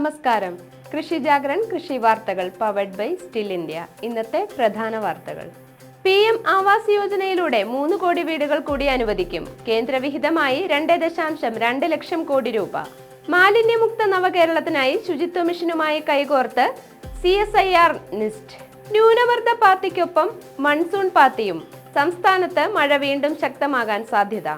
നമസ്കാരം. കൃഷി ജാഗരൺ കൃഷി വാർത്തകൾ പവർഡ് ബൈ സ്റ്റിൽ ഇന്ത്യ ഇന്നത്തെ പ്രധാന വാർത്തകൾ. പി എം ആവാസ് യോജനയിലൂടെ മൂന്ന് കോടി വീടുകൾ കൂടി അനുവദിക്കും. കേന്ദ്രവിഹിതമായി രണ്ട് ദശാംശം രണ്ട് ലക്ഷം കോടി രൂപ. മാലിന്യമുക്ത നവകേരളത്തിനായി ശുചിത്വ മിഷനുമായി കൈകോർത്ത് C S I R NIST ന്യൂനമർദ്ദ പാത്തിക്കൊപ്പം മൺസൂൺ പാത്തിയും സംസ്ഥാനത്ത് മഴ വീണ്ടും ശക്തമാകാൻ സാധ്യത.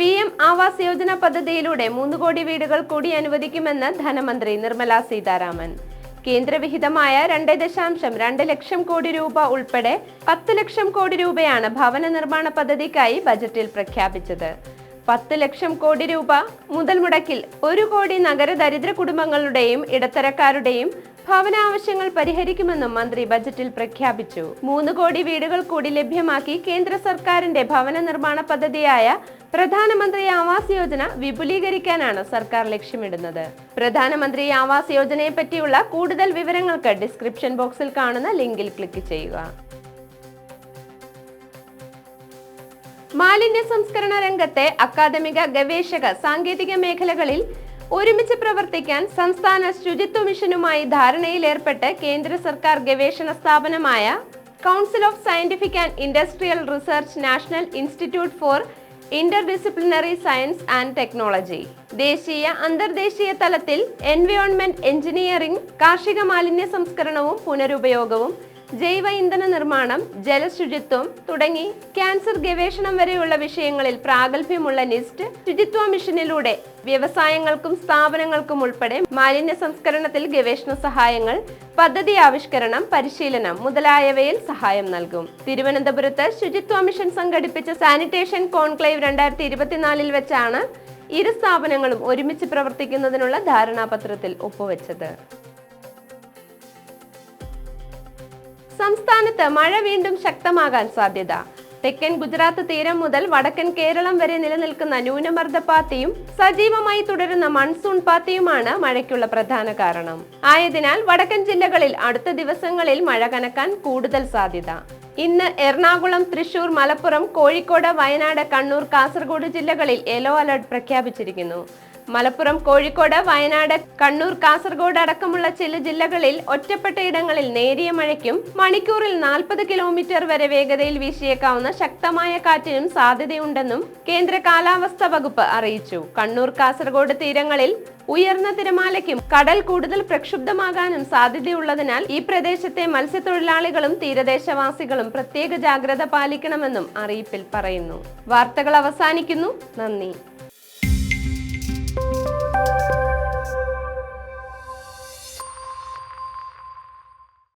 പി എം ആവാസ് യോജന പദ്ധതിയിലൂടെ മൂന്ന് കോടി വീടുകൾ കൂടി അനുവദിക്കുമെന്ന് ധനമന്ത്രി നിർമ്മല സീതാരാമൻ. കേന്ദ്രവിഹിതമായ രണ്ട് ദശാംശം രണ്ട് ലക്ഷം കോടി രൂപ ഉൾപ്പെടെ പത്ത് ലക്ഷം കോടി രൂപയാണ് ഭവന നിർമ്മാണ പദ്ധതിക്കായി ബജറ്റിൽ പ്രഖ്യാപിച്ചത്. പത്ത് ലക്ഷം കോടി രൂപ മുതൽ മുടക്കിൽ ഒരു കോടി നഗര ദരിദ്ര കുടുംബങ്ങളുടെയും ഇടത്തരക്കാരുടെയും ഭവനാവശ്യങ്ങൾ പരിഹരിക്കുമെന്നും മന്ത്രി ബജറ്റിൽ പ്രഖ്യാപിച്ചു. മൂന്ന് കോടി വീടുകൾ കൂടി ലഭ്യമാക്കി കേന്ദ്ര സർക്കാരിന്റെ ഭവന നിർമ്മാണ പദ്ധതിയായ പ്രധാനമന്ത്രി ആവാസ് യോജന വിപുലീകരിക്കാനാണ് സർക്കാർ ലക്ഷ്യമിടുന്നത്. പ്രധാനമന്ത്രി ആവാസ് യോജനയെ പറ്റിയുള്ള കൂടുതൽ വിവരങ്ങൾക്ക് ഡിസ്ക്രിപ്ഷൻ ബോക്സിൽ കാണുന്ന ലിങ്കിൽ ക്ലിക്ക് ചെയ്യുക. മാലിന്യ സംസ്കരണ രംഗത്തെ അക്കാദമിക ഗവേഷക സാങ്കേതിക മേഖലകളിൽ ഒരുമിച്ച് പ്രവർത്തിക്കാൻ സംസ്ഥാന ശുചിത്വ മിഷനുമായി ധാരണയിലേർപ്പെട്ട് കേന്ദ്ര സർക്കാർ ഗവേഷണ സ്ഥാപനമായ council of scientific and industrial research national institute for interdisciplinary science and technology ദേശീയ അന്തർദേശീയ തലത്തിൽ എൻവയോൺമെന്റ് എഞ്ചിനീയറിംഗ് കാർഷിക മാലിന്യ സംസ്കരണവും പുനരുപയോഗവും ജൈവ ഇന്ധന നിർമ്മാണം ജലശുചിത്വം തുടങ്ങി ക്യാൻസർ ഗവേഷണം വരെയുള്ള വിഷയങ്ങളിൽ പ്രാഗൽഭ്യമുള്ള നിസ്റ്റ് ശുചിത്വ മിഷനിലൂടെ വ്യവസായങ്ങൾക്കും സ്ഥാപനങ്ങൾക്കും ഉൾപ്പെടെ മാലിന്യ സംസ്കരണത്തിൽ ഗവേഷണ സഹായങ്ങൾ പദ്ധതി ആവിഷ്കരണം പരിശീലനം മുതലായവയിൽ സഹായം നൽകും. തിരുവനന്തപുരത്ത് ശുചിത്വ മിഷൻ സംഘടിപ്പിച്ച സാനിറ്റേഷൻ കോൺക്ലേവ് രണ്ടായിരത്തി ഇരുപത്തിനാലിൽ വെച്ചാണ് ഇരു സ്ഥാപനങ്ങളും ഒരുമിച്ച് പ്രവർത്തിക്കുന്നതിനുള്ള ധാരണാപത്രത്തിൽ ഒപ്പുവെച്ചത്. സംസ്ഥാനത്ത് മഴ വീണ്ടും ശക്തമാകാൻ സാധ്യത. തെക്കൻ ഗുജറാത്ത് തീരം മുതൽ വടക്കൻ കേരളം വരെ നിലനിൽക്കുന്ന ന്യൂനമർദ്ദ പാത്തിയും സജീവമായി തുടരുന്ന മൺസൂൺ പാത്തിയുമാണ് മഴയ്ക്കുള്ള പ്രധാന കാരണം. ആയതിനാൽ വടക്കൻ ജില്ലകളിൽ അടുത്ത ദിവസങ്ങളിൽ മഴ കനക്കാൻ കൂടുതൽ സാധ്യത. ഇന്ന് എറണാകുളം തൃശൂർ മലപ്പുറം കോഴിക്കോട് വയനാട് കണ്ണൂർ കാസർഗോഡ് ജില്ലകളിൽ യെല്ലോ അലർട്ട് പ്രഖ്യാപിച്ചിരിക്കുന്നു. മലപ്പുറം കോഴിക്കോട് വയനാട് കണ്ണൂർ കാസർഗോഡ് അടക്കമുള്ള ചില ജില്ലകളിൽ ഒറ്റപ്പെട്ട ഇടങ്ങളിൽ നേരിയ മഴയ്ക്കും മണിക്കൂറിൽ നാൽപ്പത് കിലോമീറ്റർ വരെ വേഗതയിൽ വീശിയേക്കാവുന്ന ശക്തമായ കാറ്റിനും സാധ്യതയുണ്ടെന്നും കേന്ദ്ര കാലാവസ്ഥാ വകുപ്പ് അറിയിച്ചു. കണ്ണൂർ കാസർഗോഡ് തീരങ്ങളിൽ ഉയർന്ന തിരമാലയ്ക്കും കടൽ കൂടുതൽ പ്രക്ഷുബ്ധമാകാനും സാധ്യതയുള്ളതിനാൽ ഈ പ്രദേശത്തെ മത്സ്യത്തൊഴിലാളികളും തീരദേശവാസികളും പ്രത്യേക ജാഗ്രത പാലിക്കണമെന്നും അറിയിപ്പിൽ പറയുന്നു. വാർത്തകൾ അവസാനിക്കുന്നു. നന്ദി.